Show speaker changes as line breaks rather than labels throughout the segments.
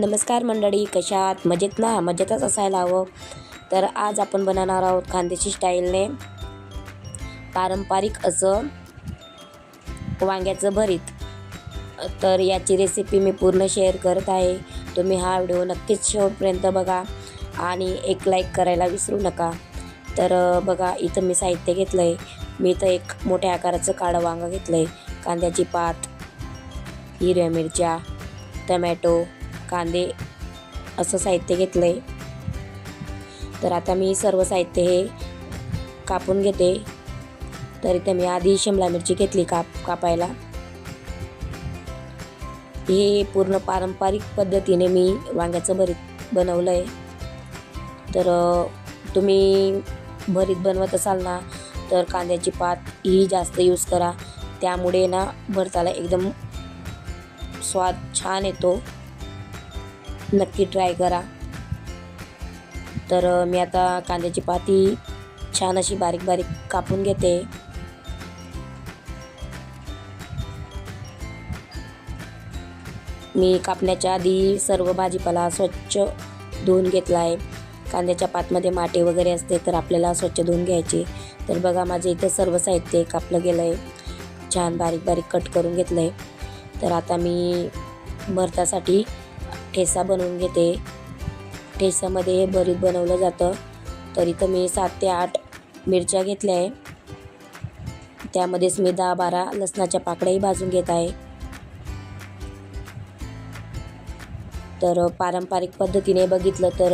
नमस्कार मंडळी कशात मजेत ना? मजेतच असायला हवं. तर आज आपण बनवणार आहोत खानदेशी स्टाईलने. पारंपरिक असं वांग्याचं भरीत. तर याची रेसिपी मी पूर्ण शेअर करत आहे. तुम्ही हा व्हिडिओ नक्कीच शेवटपर्यंत बघा आणि एक लाईक करायला विसरू नका. तर बघा इथं मी साहित्य घेतलं आहे मी इथं एक मोठ्या आकाराचं काळं वांगं घेतलं आहे कांद्याची पात हिरव्या मिरच्या टमॅटो कांदे असं साहित्य घेतलं आहे तर आता मी सर्व साहित्य हे कापून घेते. तर इथे मी आधी शिमला मिरची घेतली काप कापायला. हे पूर्ण पारंपरिक पद्धतीने मी वांग्याचं भरीत बनवलं आहे तर तुम्ही भरीत बनवत असाल ना तर कांद्याची पात ही जास्त यूज करा. त्यामुळे ना भरताला एकदम स्वाद छान येतो. नक्की ट्राय करा. तर मी आता कांद्याची पाती छान अशी बारीक बारीक कापून घेते. मी कापण्याच्या आधी सर्व भाजीपाला स्वच्छ धुवून घेतला आहे कांद्याच्या पातमध्ये माटे वगैरे असते तर आपल्याला स्वच्छ धुवून घ्यायचे. तर बघा माझे इथं सर्व साहित्य कापलं गेलं आहे छान बारीक बारीक कट करून घेतलं आहे तर आता मी भरतासाठी ठेसा बनवून घेते. ठेसामध्ये हे भरीत बनवलं जातं. तर इथं मी सात ते आठ मिरच्या घेतल्या आहे. त्यामध्येच मी दहा बारा लसणाच्या पाकळ्याही भाजून घेत आहे. तर पारंपरिक पद्धतीने बघितलं तर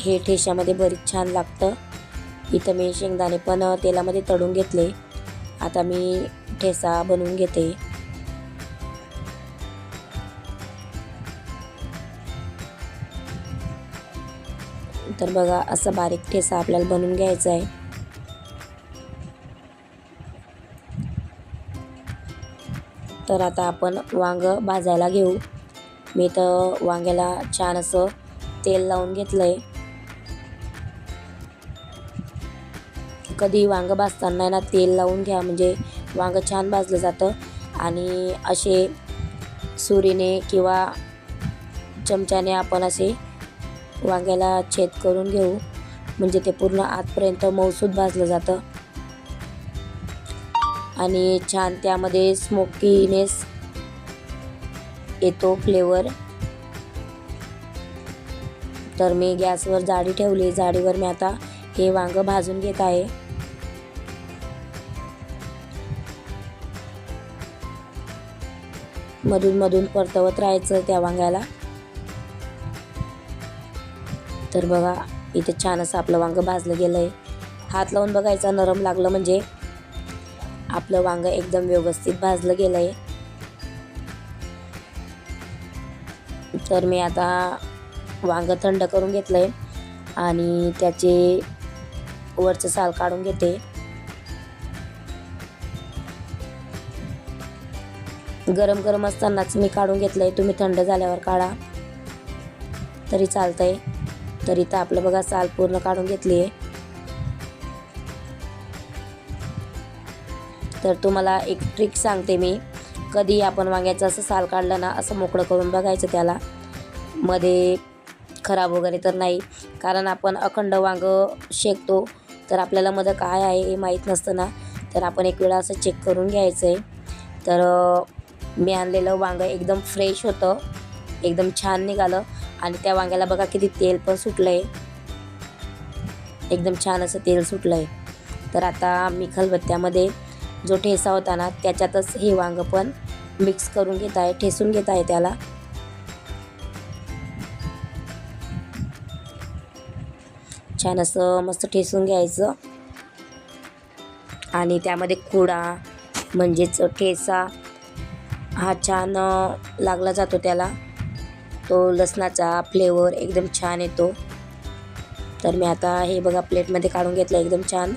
हे ठेशामध्ये भरीत छान लागतं. इथं मी शेंगदाणे पण तेलामध्ये तळून घेतले. आता मी ठेसा बनवून घेते. तर बघा असं बारीक ठेसा आपल्याला बनवून घ्यायचा आहे. तर आता आपण वांग भाजायला घेऊ. मी तर वांग्याला छान असं तेल लावून घेतलं आहे कधी वांग भाजताना ना तेल लावून घ्या म्हणजे वांग छान भाजलं जातं. आणि असे सुरीने किंवा चमच्याने आपण असे वांग्याला छेद करून घेऊ. म्हणजे ते पूर्ण आतपर्यंत मऊसूद भाजलं जातं. आणि छान त्यामध्ये स्मोकीनेस येतो फ्लेवर तर मी गॅसवर जाडी ठेवली. जाडीवर मी आता हे वांगं भाजून घेत आहे. मधून मधून परतवत राहायचं त्या वांग्याला. तर बघा इथे छान असं आपलं वांगं भाजलं गेलं आहे हात लावून बघायचा नरम लागलं म्हणजे आपलं वांगं एकदम व्यवस्थित भाजलं गेलं आहे तर मी आता वांगं थंड करून घेतलं आहे आणि त्याचे वरचं साल काढून घेते. गरम गरम असतानाच मी काढून घेतलं आहे तुम्ही थंड झाल्यावर काढा. तरी चालतंय. तर इथं आपलं बघा साल पूर्ण काढून घेतली आहे. तर तुम्हाला एक ट्रिक सांगते मी. कधी आपण वांग्याचं असं साल काढलं ना असं मोकळं करून बघायचं त्याला. मध्ये खराब वगैरे तर नाही. कारण आपण अखंड वांगं शेकतो तर आपल्याला मध्ये काय आहे हे माहीत नसतं ना. तर आपण एक वेळा असं चेक करून घ्यायचं आहे तर मी आणलेलं वांगं एकदम फ्रेश होतं. एकदम छान निघालं. आणि त्या वांग्याला बघा किती तेल पण सुटलं आहे एकदम छान असं तेल सुटलं आहे तर आता मी खलबत्त्यामध्ये जो ठेसा होता ना त्याच्यातच हे वांग पण मिक्स करून घेत आहे ठेसून घेत आहे त्याला. छान असं मस्त ठेसून घ्यायचं. आणि त्यामध्ये खुडा म्हणजेच ठेसा हा छान लागला जातो त्याला. तो लसणाचा फ्लेवर एकदम छान येतो. तर मी आता हे बघा प्लेटमध्ये काढून घेतलं एकदम छान.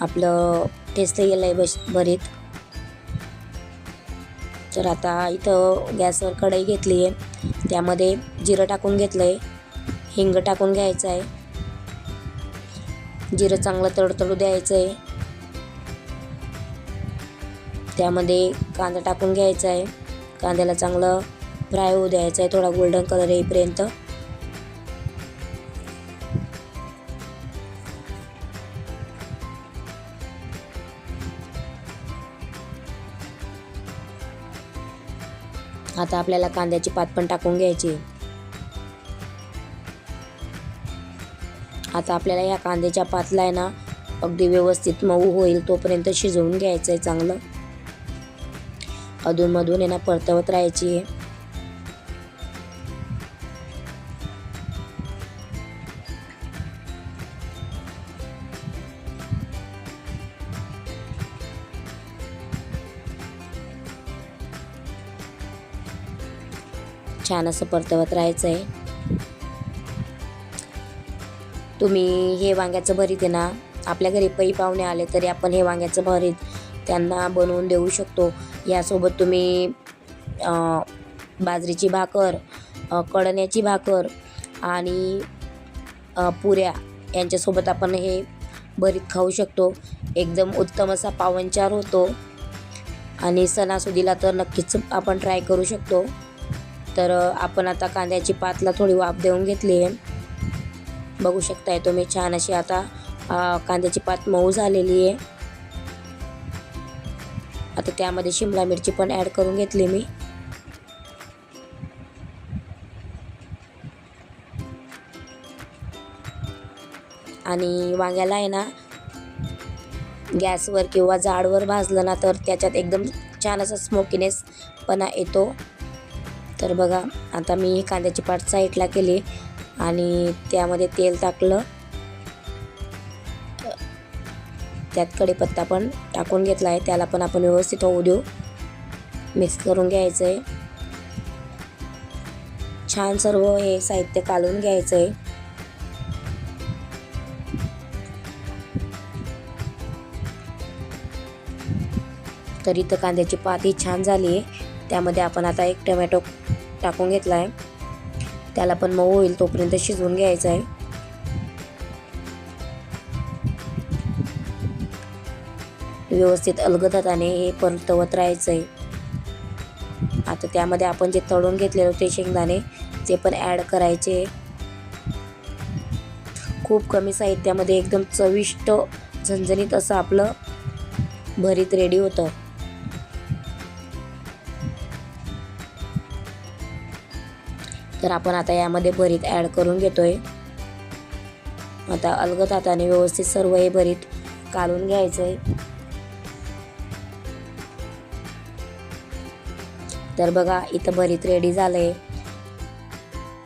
आपलं ठेचलं गेलं आहे बस भरीत. तर आता इथं गॅसवर कढई घेतली आहे. त्यामध्ये जिरं टाकून घेतलं आहे हिंग टाकून घ्यायचं आहे जिरं चांगलं तडतडू द्यायचं आहे त्यामध्ये कांदा टाकून घ्यायचा आहे कांद्याला चांगलं फ्राय होऊ द्यायचा आहे थोडा गोल्डन कलर येईपर्यंत. आता आपल्याला कांद्याची पात पण टाकून घ्यायची आता आपल्याला या कांद्याच्या पातला आहे ना अगदी व्यवस्थित मऊ होईल तोपर्यंत शिजवून घ्यायचं आहे चांगलं. अधूनमधून आहे ना परतवत राहायची आहे. छान असं परतवत राहायचं आहे तुम्ही हे वांग्याचं भरीत आहे ना आपल्या घरी पै पाहुणे आले तरी आपण हे वांग्याचं भरीत त्यांना बनवून देऊ शकतो. यासोबत तुम्ही बाजरीची भाकर कडण्याची भाकर आणि पुऱ्या यांच्यासोबत आपण हे भरीत खाऊ शकतो. एकदम उत्तम असा पावनचार होतो आणि सणासुदीला तर नक्कीच आपण ट्राय करू शकतो. तर आपण आता कांद्याची पातला थोडी वाफ देऊन घेतली आहे. बघू शकताय तुम्ही छान अशी आता कांद्याची पात मऊ झालेली आहे. आता त्यामध्ये शिमला मिरची पण ॲड करून घेतली मी. आणि वांग्याला आहे ना गॅसवर किंवा जाडवर भाजलं ना तर त्याच्यात एकदम छान असा स्मोकीनेस पणा येतो. तर बघा आता मी कांद्याची पाट साईडला केली आणि त्यामध्ये तेल टाकलं. त्यात कढीपत्ता पण टाकून घेतला आहे त्याला पण आपण व्यवस्थित होऊ देऊ. मिक्स करून घ्यायचं आहे छान सर्व हे साहित्य काढून घ्यायचं आहे तर इथं कांद्याची पाती छान झाली आहे त्यामध्ये आपण आता एक टमॅटो टाकून घेतला आहे त्याला पण मऊ होईल तोपर्यंत शिजवून घ्यायचं आहे व्यवस्थित अलगद हाताने हे परतवत राहायचं आहे आता त्यामध्ये आपण जे तळून घेतलेले होते शेंगदाणे ते पण ॲड करायचे. खूप कमी साहित्यामध्ये एकदम चविष्ट झणझणीत असं आपलं भरीत रेडी होतं. तर आपण आता यामध्ये भरीत ॲड करून घेतोय. आता अलगद हाताने व्यवस्थित सर्व हे भरीत काढून घ्यायचं आहे तर बघा इथं भरीत रेडी झालं आहे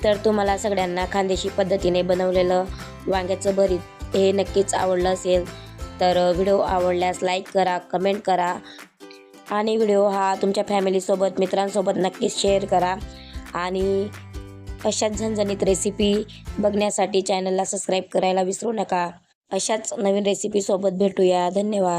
तर तुम्हाला सगळ्यांना खानदेशी पद्धतीने बनवलेलं वांग्याचं भरीत हे नक्कीच आवडलं असेल तर व्हिडिओ आवडल्यास लाईक करा कमेंट करा. आणि व्हिडिओ हा तुमच्या फॅमिलीसोबत मित्रांसोबत नक्कीच शेअर करा. आणि अशाच झणझणीत रेसिपी बघण्यासाठी चॅनलला सबस्क्राईब करायला विसरू नका. अशाच नवीन रेसिपीसोबत भेटूया. धन्यवाद.